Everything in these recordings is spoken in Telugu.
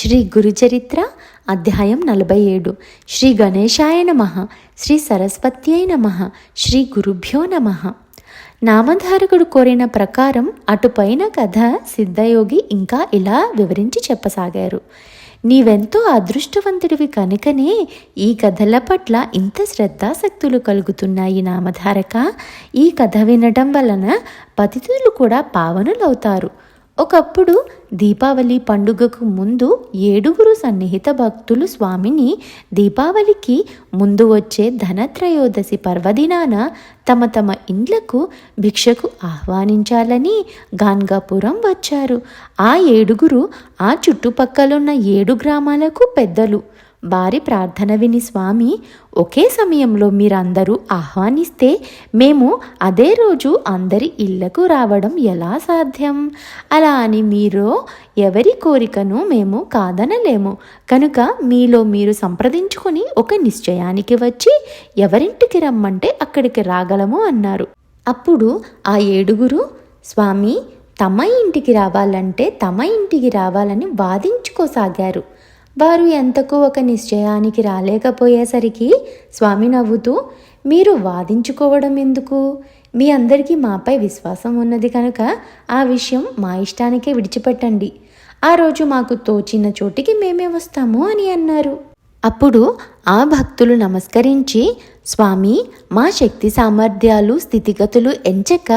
శ్రీ గురుచరిత్ర అధ్యాయం నలభై ఏడు శ్రీ గణేశాయ నమ శ్రీ సరస్వత్యై నమ శ్రీ గురుభ్యో నమ. నామధారకుడు కోరిన ప్రకారం అటుపైన కథ సిద్ధయోగి ఇంకా ఇలా వివరించి చెప్పసాగారు. నీవెంతో అదృష్టవంతుడివి కనుకనే ఈ కథల పట్ల ఇంత శ్రద్ధాశక్తులు కలుగుతున్నాయి నామధారక. ఈ కథ వినటం వలన పతితులు కూడా పావనులవుతారు. ఒకప్పుడు దీపావళి పండుగకు ముందు ఏడుగురు సన్నిహిత భక్తులు స్వామిని దీపావళికి ముందు వచ్చే ధనత్రయోదశి పర్వదినాన తమ తమ ఇండ్లకు భిక్షకు ఆహ్వానించాలని గాన్గాపురం వచ్చారు. ఆ ఏడుగురు ఆ చుట్టుపక్కలున్న ఏడు గ్రామాలకు పెద్దలు. వారి ప్రార్థన విని స్వామి ఒకే సమయంలో మీరందరూ ఆహ్వానిస్తే మేము అదే రోజు అందరి ఇళ్ళకు రావడం ఎలా సాధ్యం? అలా అని మీరు ఎవరి కోరికను మేము కాదనలేము. కనుక మీలో మీరు సంప్రదించుకొని ఒక నిశ్చయానికి వచ్చి ఎవరింటికి రమ్మంటే అక్కడికి రాగలము అన్నారు. అప్పుడు ఆ ఏడుగురు స్వామి తమ ఇంటికి రావాలంటే తమ ఇంటికి రావాలని వాదించుకోసాగారు. వారు ఎంతకు ఒక నిశ్చయానికి రాలేకపోయేసరికి స్వామి నవ్వుతూ మీరు వాదించుకోవడం ఎందుకు? మీ అందరికీ మాపై విశ్వాసం ఉన్నది కనుక ఆ విషయం మా ఇష్టానికే విడిచిపెట్టండి. ఆ రోజు మాకు తోచిన చోటికి మేమే వస్తాము అని అన్నారు. అప్పుడు ఆ భక్తులు నమస్కరించి స్వామి మా శక్తి సామర్థ్యాలు స్థితిగతులు ఎంచక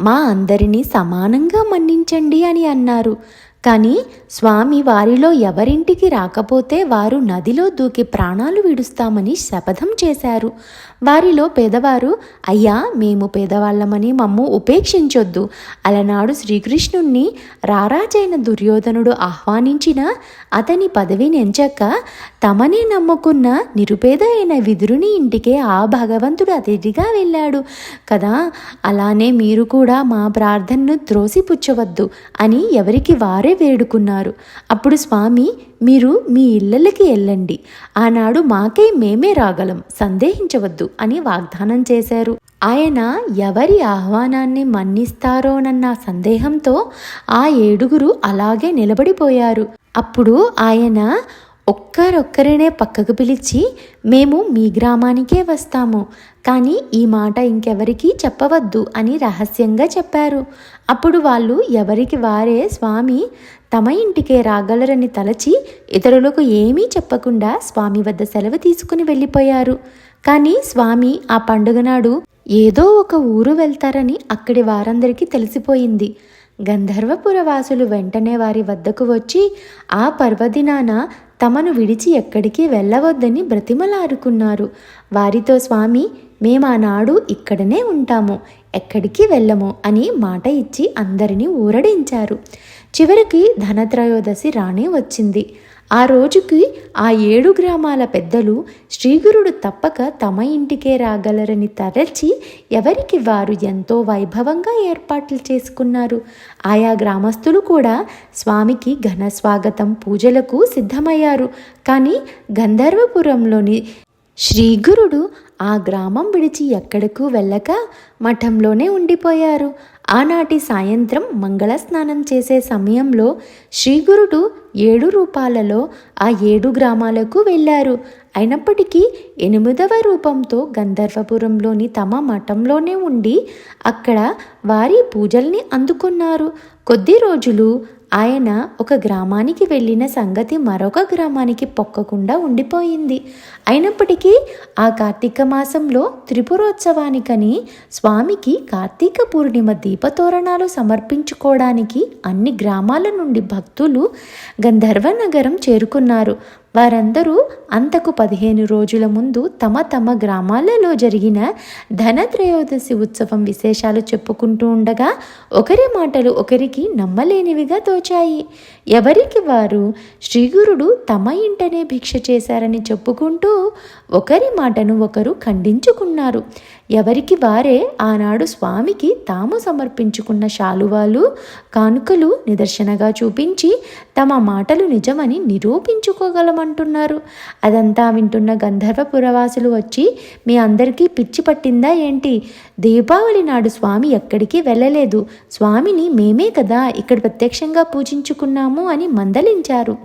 మా అందరినీ సమానంగా మన్నించండి అని అన్నారు. కానీ స్వామి వారిలో ఎవరింటికి రాకపోతే వారు నదిలో దూకి ప్రాణాలు విడుస్తామని శపథం చేశారు. వారిలో పేదవారు అయ్యా మేము పేదవాళ్ళమని మమ్ము ఉపేక్షించొద్దు. అలనాడు శ్రీకృష్ణుణ్ణి రారాజైన దుర్యోధనుడు ఆహ్వానించిన అతని పదవిని ఎంచక తమనే నమ్ముకున్న నిరుపేద అయిన విదురుని ఇంటికే ఆ భగవంతుడు అతిథిగా వెళ్ళాడు. కదా అలానే మీరు కూడా మా ప్రార్థనను త్రోసిపుచ్చవద్దు అని ఎవరికి వారే వేడుకున్నారు. అప్పుడు స్వామి మీరు మీ ఇళ్ళకి వెళ్ళండి. ఆనాడు మాకే మేమే రాగలం సందేహించవద్దు అని వాగ్దానం చేశారు. ఆయన ఎవరి ఆహ్వానాన్ని మన్నిస్తారోనన్న సందేహంతో ఆ ఏడుగురు అలాగే నిలబడిపోయారు. అప్పుడు ఆయన ఒక్కరొక్కరినే పక్కకు పిలిచి మేము మీ గ్రామానికే వస్తాము. కానీ ఈ మాట ఇంకెవరికీ చెప్పవద్దు అని రహస్యంగా చెప్పారు. అప్పుడు వాళ్ళు ఎవరికి వారే స్వామి తమ ఇంటికే రాగలరని తలచి ఇతరులకు ఏమీ చెప్పకుండా స్వామి వద్ద సెలవు తీసుకుని వెళ్ళిపోయారు. కానీ స్వామి ఆ పండుగ నాడు ఏదో ఒక ఊరు వెళ్తారని అక్కడి వారందరికీ తెలిసిపోయింది. గంధర్వపుర వాసులు వెంటనే వారి వద్దకు వచ్చి ఆ పర్వదినాన తమను విడిచి ఎక్కడికి వెళ్ళవద్దని బ్రతిమలారుకున్నారు వారితో స్వామి మేమానాడు ఇక్కడనే ఉంటాము. ఎక్కడికి వెళ్ళము? అని మాట ఇచ్చి అందరినీ ఊరడించారు. చివరికి ధనత్రయోదశి రానే వచ్చింది. ఆ రోజుకి ఆ ఏడు గ్రామాల పెద్దలు శ్రీగురుడు తప్పక తమ ఇంటికే రాగలరని తరచి ఎవరికి వారు ఎంతో వైభవంగా ఏర్పాట్లు చేసుకున్నారు. ఆయా గ్రామస్తులు కూడా స్వామికి ఘన స్వాగతం పూజలకు సిద్ధమయ్యారు. కానీ గంధర్వపురంలోని శ్రీగురుడు ఆ గ్రామం విడిచి ఎక్కడకు వెళ్ళక మఠంలోనే ఉండిపోయారు. ఆనాటి సాయంత్రం మంగళ స్నానం చేసే సమయంలో శ్రీగురుడు ఏడు రూపాలలో ఆ ఏడు గ్రామాలకు వెళ్ళారు. అయినప్పటికీ ఎనిమిదవ రూపంతో గంధర్వపురంలోని తమ మఠంలోనే ఉండి అక్కడ వారి పూజల్ని అందుకున్నారు. కొద్ది రోజులు ఆయన ఒక గ్రామానికి వెళ్ళిన సంగతి మరొక గ్రామానికి పొక్కకుండా ఉండిపోయింది. అయినప్పటికీ ఆ కార్తీక మాసంలో త్రిపురోత్సవానికని స్వామికి కార్తీక పూర్ణిమ దీపతోరణాలు సమర్పించుకోవడానికి అన్ని గ్రామాల నుండి భక్తులు గంధర్వ నగరం చేరుకున్నారు. వారందరూ అంతకు పదిహేను రోజుల ముందు తమ తమ గ్రామాలలో జరిగిన ధనత్రయోదశి ఉత్సవం విశేషాలు చెప్పుకుంటూ ఉండగా ఒకరి మాటలు ఒకరికి నమ్మలేనివిగా తోచాయి. ఎవరికి వారు శ్రీగురుడు తమ ఇంటనే భిక్ష చేశారని చెప్పుకుంటూ ఒకరి మాటను ఒకరు ఖండించుకున్నారు. ఎవరికి వారే ఆనాడు స్వామికి తాము సమర్పించుకున్న శాలువాలు కానుకలు నిదర్శనగా చూపించి తమ మాటలు నిజమని నిరూపించుకోగలమంటున్నారు. అదంతా వింటున్న గంధర్వ పురవాసులు వచ్చి మీ అందరికీ పిచ్చి పట్టిందా ఏంటి? దీపావళి నాడు స్వామి ఎక్కడికి వెళ్ళలేదు. స్వామిని మేమే కదా ఇక్కడ ప్రత్యక్షంగా పూజించుకున్నాము అని మందలించారు.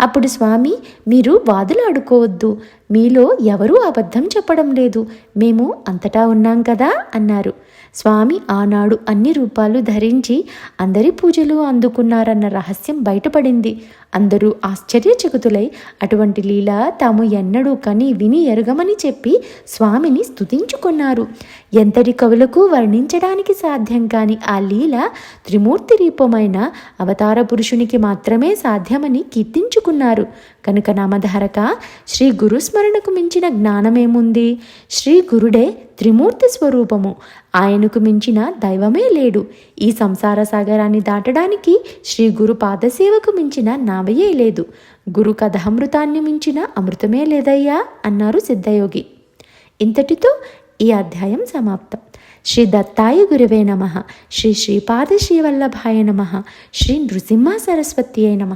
అప్పుడు స్వామి మీరు వాదులాడుకోవద్దు. మీలో ఎవరూ అబద్ధం చెప్పడం లేదు. మేము అంతటా ఉన్నాం కదా? అన్నారు. స్వామి ఆనాడు అన్ని రూపాలు ధరించి అందరి పూజలు అందుకున్నారన్న రహస్యం బయటపడింది. అందరూ ఆశ్చర్యచకుతులై అటువంటి లీల తాము ఎన్నడూ కని విని ఎరగమని చెప్పి స్వామిని స్తుతించుకున్నారు. ఎంతటి కవులకు వర్ణించడానికి సాధ్యం కాని ఆ లీల త్రిమూర్తి రూపమైన అవతార పురుషునికి మాత్రమే సాధ్యమని కీర్తించుకున్నారు. కనుక నామధారక శ్రీ గురుస్మరణకు మించిన జ్ఞానమేముంది? శ్రీ గురుడే త్రిమూర్తి స్వరూపము. ఆయన ఆయనకు మించిన దైవమే లేడు. ఈ సంసార సాగరాన్ని దాటడానికి శ్రీ గురు పాదసేవకు మించిన నావయే లేదు. గురు కథామృతాన్ని మించిన అమృతమే లేదయ్యా అన్నారు సిద్ధయోగి. ఇంతటితో ఈ అధ్యాయం సమాప్తం. శ్రీ దత్తాయ గురువే నమ. శ్రీ శ్రీపాద శ్రీవల్లభాయ నమ. శ్రీ నృసింహ సరస్వతి నమ.